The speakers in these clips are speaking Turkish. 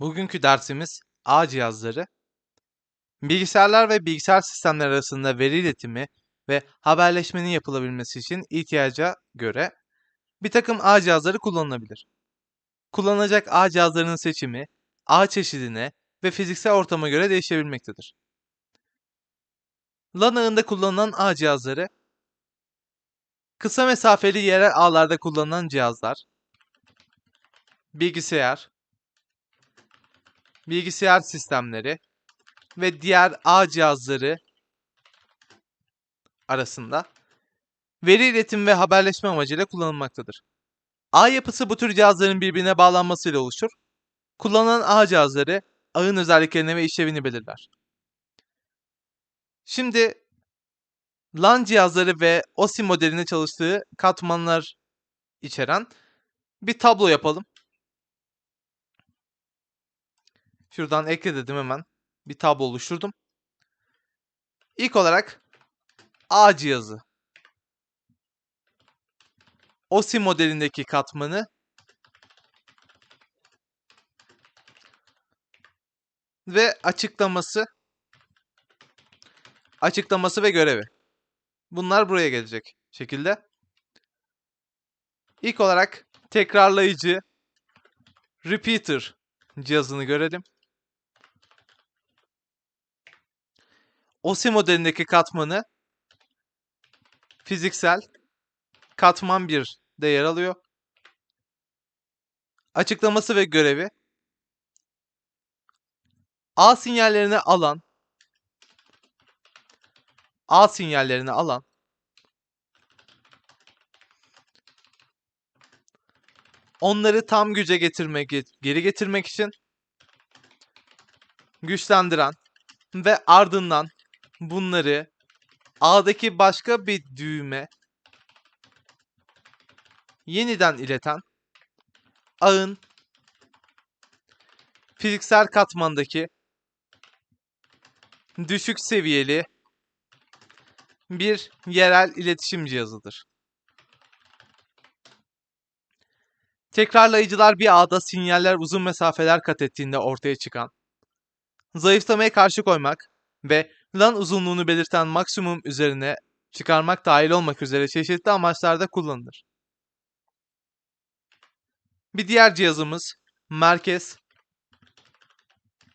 Bugünkü dersimiz ağ cihazları. Bilgisayarlar ve bilgisayar sistemleri arasında veri iletimi ve haberleşmenin yapılabilmesi için ihtiyaca göre bir takım ağ cihazları kullanılabilir. Kullanılacak ağ cihazlarının seçimi ağ çeşidine ve fiziksel ortama göre değişebilmektedir. LAN ağında kullanılan ağ cihazları kısa mesafeli yerel ağlarda kullanılan cihazlar, bilgisayar, bilgisayar sistemleri ve diğer ağ cihazları arasında veri iletim ve haberleşme amacıyla kullanılmaktadır. Ağ yapısı bu tür cihazların birbirine bağlanmasıyla oluşur. Kullanılan ağ cihazları ağın özelliklerini ve işlevini belirler. Şimdi LAN cihazları ve OSI modelinde çalıştığı katmanlar içeren bir tablo yapalım. Şuradan ekle dedim hemen. Bir tablo oluşturdum. İlk olarak A cihazı. OSI modelindeki katmanı ve açıklaması açıklaması ve görevi. Bunlar buraya gelecek şekilde. İlk olarak tekrarlayıcı repeater cihazını görelim. OSI modelindeki katmanı fiziksel katman 1'de yer alıyor. Açıklaması ve görevi A sinyallerini alan A sinyallerini alan onları tam güce getirmek, geri getirmek için güçlendiren ve ardından bunları A'daki başka bir düğme yeniden ileten ağın fiziksel katmandaki düşük seviyeli bir yerel iletişim cihazıdır. Tekrarlayıcılar bir ağda sinyaller uzun mesafeler kat ettiğinde ortaya çıkan, zayıflamaya karşı koymak ve LAN uzunluğunu belirten maksimum üzerine çıkarmak dahil olmak üzere çeşitli amaçlarda kullanılır. Bir diğer cihazımız merkez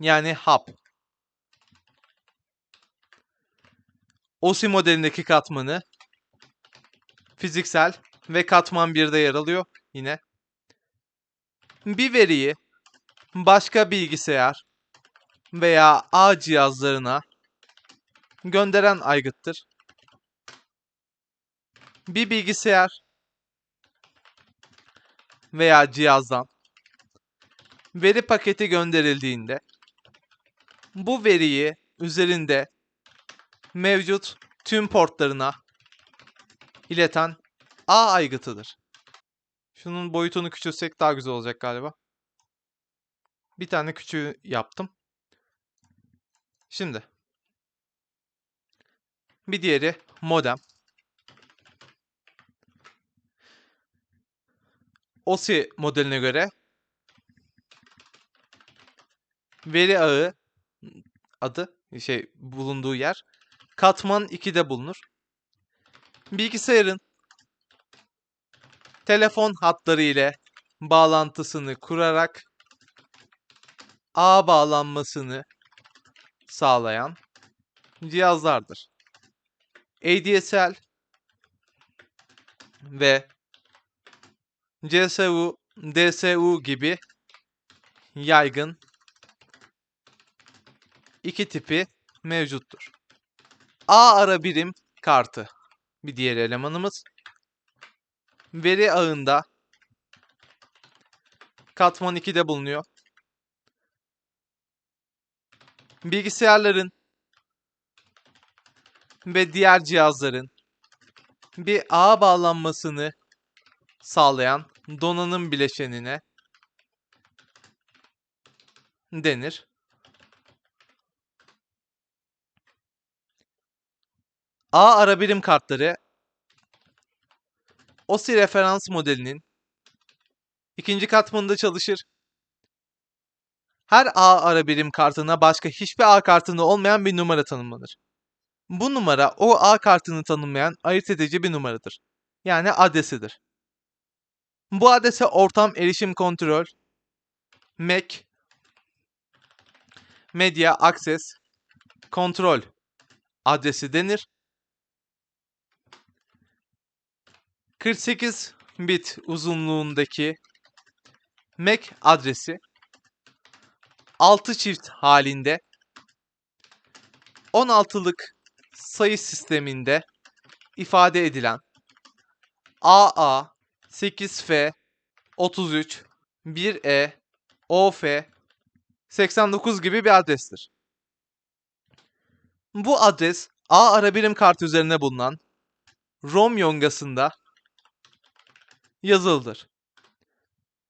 yani hub. OSI modelindeki katmanı fiziksel ve katman 1'de yer alıyor yine. Bir veriyi başka bilgisayar veya ağ cihazlarına gönderen aygıttır. Bir bilgisayar veya cihazdan veri paketi gönderildiğinde bu veriyi üzerinde mevcut tüm portlarına ileten ağ aygıtıdır. Şunun boyutunu küçültsek daha güzel olacak galiba. Bir tane küçüğü yaptım. Şimdi bir diğeri modem. OSI modeline göre veri ağı adı şey bulunduğu yer katman 2'de bulunur. Bilgisayarın telefon hatları ile bağlantısını kurarak ağ bağlanmasını sağlayan cihazlardır. ADSL ve CSU, DSU gibi yaygın iki tipi mevcuttur. A ara birim kartı bir diğer elemanımız. Veri ağında katman 2'de bulunuyor. Bilgisayarların ve diğer cihazların bir ağa bağlanmasını sağlayan donanım bileşenine denir. A ara birim kartları OSI referans modelinin ikinci katmanında çalışır. her ağ ara birim kartına başka hiçbir ağ kartında olmayan bir numara tanımlanır. Bu numara o ağ kartını tanımlayan ayırt edici bir numaradır. Yani adresidir. Bu adrese ortam erişim kontrol, MAC, Media Access, Kontrol adresi denir. 48 bit uzunluğundaki MAC adresi 6 çift halinde 16'lık sayı sisteminde ifade edilen AA 8F 33 1E OF 89 gibi bir adrestir. Bu adres A ara birim kartı üzerine bulunan ROM yongasında yazılıdır.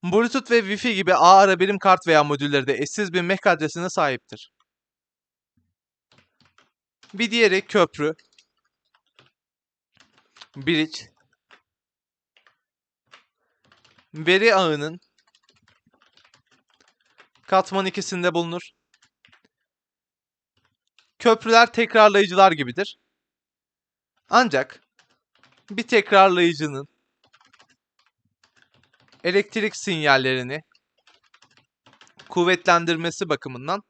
Bluetooth ve Wi-Fi gibi ağ ara birim kart veya modülleri de eşsiz bir MAC adresine sahiptir. Bir diğeri köprü, bridge, veri ağının katman ikisinde bulunur. Köprüler tekrarlayıcılar gibidir. Ancak bir tekrarlayıcının elektrik sinyallerini kuvvetlendirmesi bakımından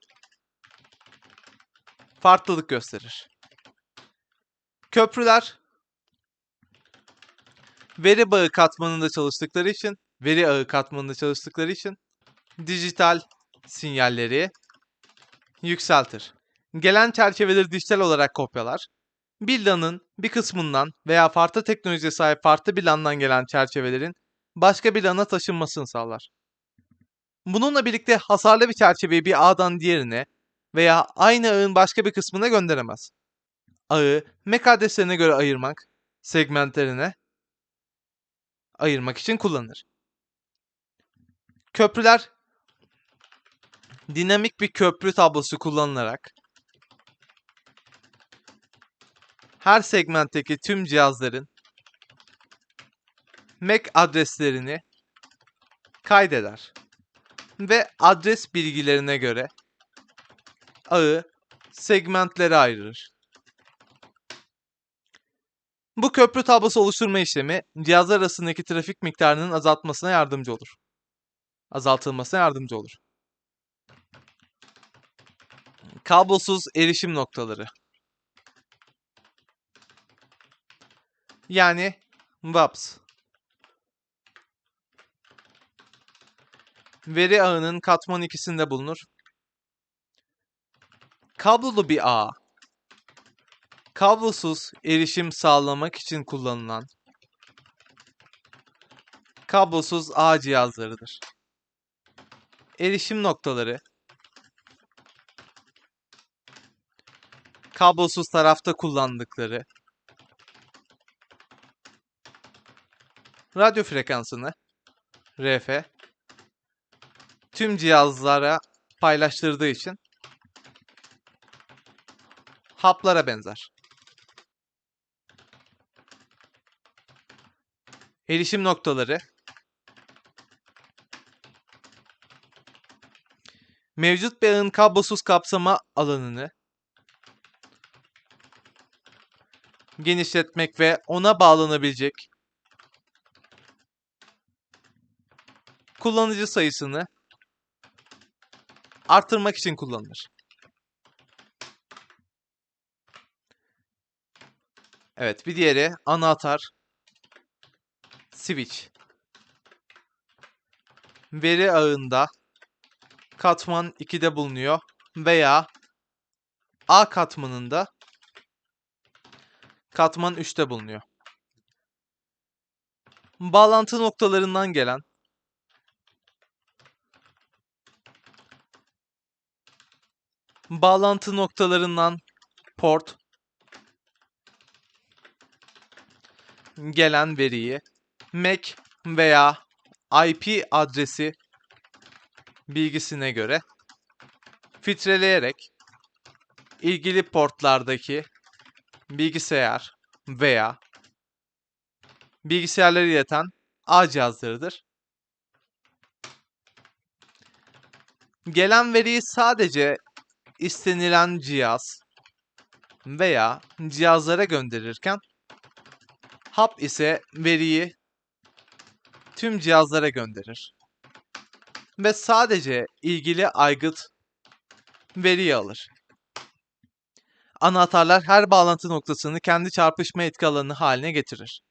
farklılık gösterir. Köprüler veri bağı katmanında çalıştıkları için, veri ağı katmanında çalıştıkları için dijital sinyalleri yükseltir. Gelen çerçeveleri dijital olarak kopyalar. Bir LAN'ın bir kısmından veya farklı teknolojiye sahip farklı bir LAN'dan gelen çerçevelerin başka bir LAN'a taşınmasını sağlar. Bununla birlikte hasarlı bir çerçeveyi bir ağdan diğerine veya aynı ağın başka bir kısmına gönderemez. Ağı MAC adreslerine göre ayırmak, segmentlerine ayırmak için kullanılır. Köprüler dinamik bir köprü tablosu kullanılarak her segmentteki tüm cihazların MAC adreslerini kaydeder ve adres bilgilerine göre ağı segmentlere ayırır. Bu köprü tablosu oluşturma işlemi cihazlar arasındaki trafik miktarının azaltmasına yardımcı olur. Azaltılmasına yardımcı olur. Kablosuz erişim noktaları. Yani WAPS. Veri ağının katman ikisinde bulunur. Kablolu bir ağ. Kablosuz erişim sağlamak için kullanılan kablosuz ağ cihazlarıdır. Erişim noktaları kablosuz tarafta kullandıkları radyo frekansını RF tüm cihazlara paylaştırdığı için haplara benzer. Erişim noktaları mevcut bir ağın kablosuz kapsama alanını genişletmek ve ona bağlanabilecek kullanıcı sayısını arttırmak için kullanılır. Evet bir diğeri anahtar switch. Veri ağında katman 2'de bulunuyor veya A katmanında katman 3'te bulunuyor. Bağlantı noktalarından gelen bağlantı noktalarından port gelen veriyi MAC veya IP adresi bilgisine göre filtreleyerek ilgili portlardaki bilgisayar veya bilgisayarları ileten ağ cihazlarıdır. gelen veriyi sadece istenilen cihaz veya cihazlara gönderirken hap ise veriyi tüm cihazlara gönderir ve sadece ilgili aygıt veriyi alır. Anahtarlar her bağlantı noktasını kendi çarpışma etki alanı haline getirir.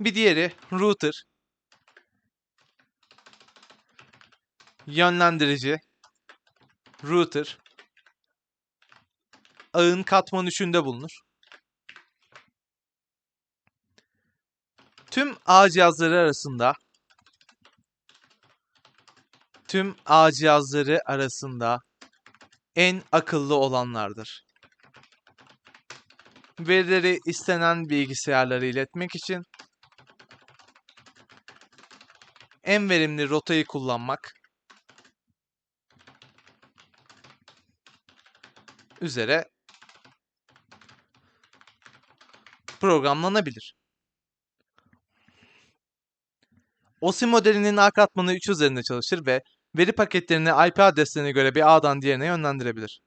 Bir diğeri router, yönlendirici, router, ağın katman üçünde bulunur. Tüm ağ cihazları arasında tüm ağ cihazları arasında en akıllı olanlardır. Verileri istenen bilgisayarlara iletmek için en verimli rotayı kullanmak üzere programlanabilir. OSI modelinin ağ katmanı 3 üzerinde çalışır ve veri paketlerini IP adreslerine göre bir ağdan diğerine yönlendirebilir.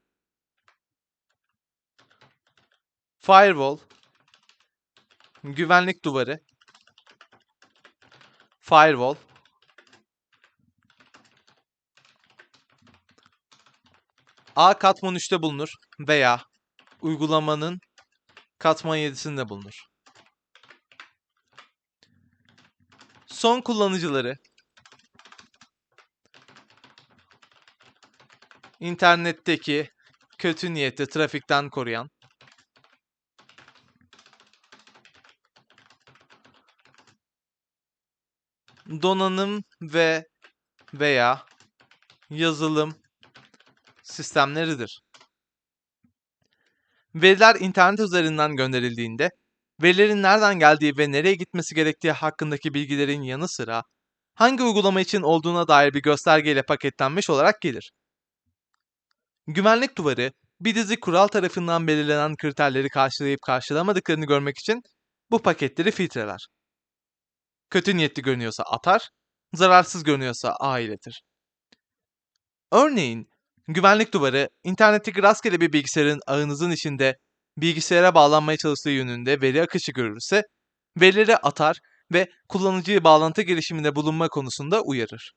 Firewall, güvenlik duvarı, firewall, A katman 3'te bulunur veya uygulamanın katman 7'sinde bulunur. Son kullanıcıları internetteki kötü niyetli trafikten koruyan donanım ve veya yazılım sistemleridir. Veriler internet üzerinden gönderildiğinde verilerin nereden geldiği ve nereye gitmesi gerektiği hakkındaki bilgilerin yanı sıra hangi uygulama için olduğuna dair bir göstergeyle paketlenmiş olarak gelir. Güvenlik duvarı bir dizi kural tarafından belirlenen kriterleri karşılayıp karşılamadıklarını görmek için bu paketleri filtreler. Kötü niyetli görünüyorsa atar, zararsız görünüyorsa A iletir. Örneğin güvenlik duvarı internetteki rastgele bir bilgisayarın ağınızın içinde bilgisayara bağlanmaya çalıştığı yönünde veri akışı görürse verileri atar ve kullanıcıyı bağlantı girişiminde bulunma konusunda uyarır.